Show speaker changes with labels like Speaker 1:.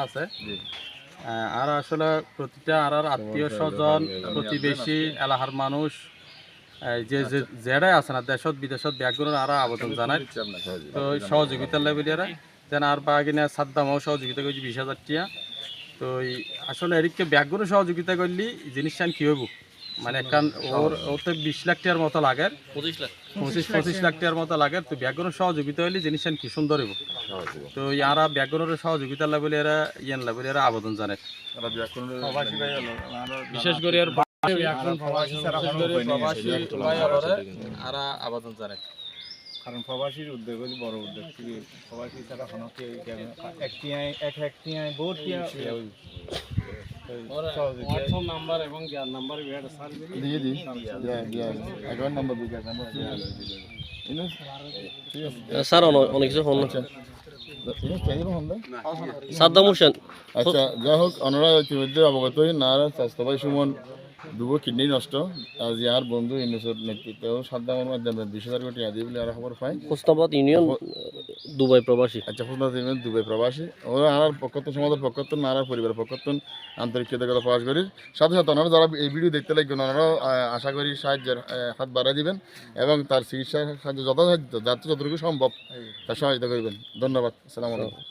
Speaker 1: আছে আহ, আর আসলে প্রতিটা আর আত্মীয় স্বজন প্রতিবেশী এলাকার মানুষ যে যেটাই আছে না দেশত বিদেশত ব্যাগগুলোর আর আবেদন জানায় তো সহযোগিতা লেভেলিয়ারা যেন আর বাগিনা সাদ্দামও সহযোগিতা করছি বিশ হাজার টিয়া। তো আসলে এদিকে ব্যাগগুলো সহযোগিতা করলি জিনিসটা কি হইব। মানে একখান ওর ওতে বিশ লাখ টাকার মতো লাগে।
Speaker 2: পঁচিশ লাখ।
Speaker 1: পঁচিশ পঁচিশ লাখ টাকার মতো লাগে তো ব্যাকরণ সহযোগিতা হইলে জিনিসটা কি সুন্দর হইব। তো ইয়ারা ব্যাকরণের সহযোগিতা লাগলে এরা ইয়ান লেভেলে এরা আবেদন জানে। বিশেষ করে প্রবাসী আরা আবেদন জানে।
Speaker 3: কারণ প্রবাসীর উদ্যোগ হলি বড় উদ্যোগ। থেকে প্রবাসী ছাড়া কোনো একটিয়ায় এক একটিয়ায় বহুত টিয়া
Speaker 1: হোয়াটসঅ্যাপ নাম্বার এবং নাম্বার
Speaker 4: দিয়ে দিই অ্যাকাউন্ট নাম্বার দিই নাম্বার
Speaker 2: স্যার অন- অনেক কিছু ফোন
Speaker 4: আচ্ছা
Speaker 2: সাদ্দাম হোসেন।
Speaker 4: যাই হোক ওনারা ইতিমধ্যে অবগত হই না স্বাস্থ্য ভাই সুমন। দুবো কিডনি নষ্ট আজ ইয়ার বন্ধু ইউনিসেফ নেতৃত্বে সাদ্দামের মাধ্যমে বিশ হাজার কোটি আদি বলে আর খবর পাই।
Speaker 2: হোসনাবাদ ইউনিয়ন দুবাই প্রবাসী।
Speaker 4: আচ্ছা ফুসনা তিনজন দুবাই প্রবাসী। ওরা আর পক্ষত্ব সমাজের পক্ষত্ব নারার পরিবারের পক্ষত্ব আন্তরিক কৃতজ্ঞতা প্রকাশ করি। সাথে সাথে ওনারা যারা এই ভিডিও দেখতে লাগবেন ওনারাও আশা করি সাহায্যের হাত বাড়াই দিবেন এবং তার চিকিৎসা সাহায্য যথাসাধ্য যাতে যতটুকু সম্ভব তার সহায়তা করবেন। ধন্যবাদ। আসসালামু আলাইকুম।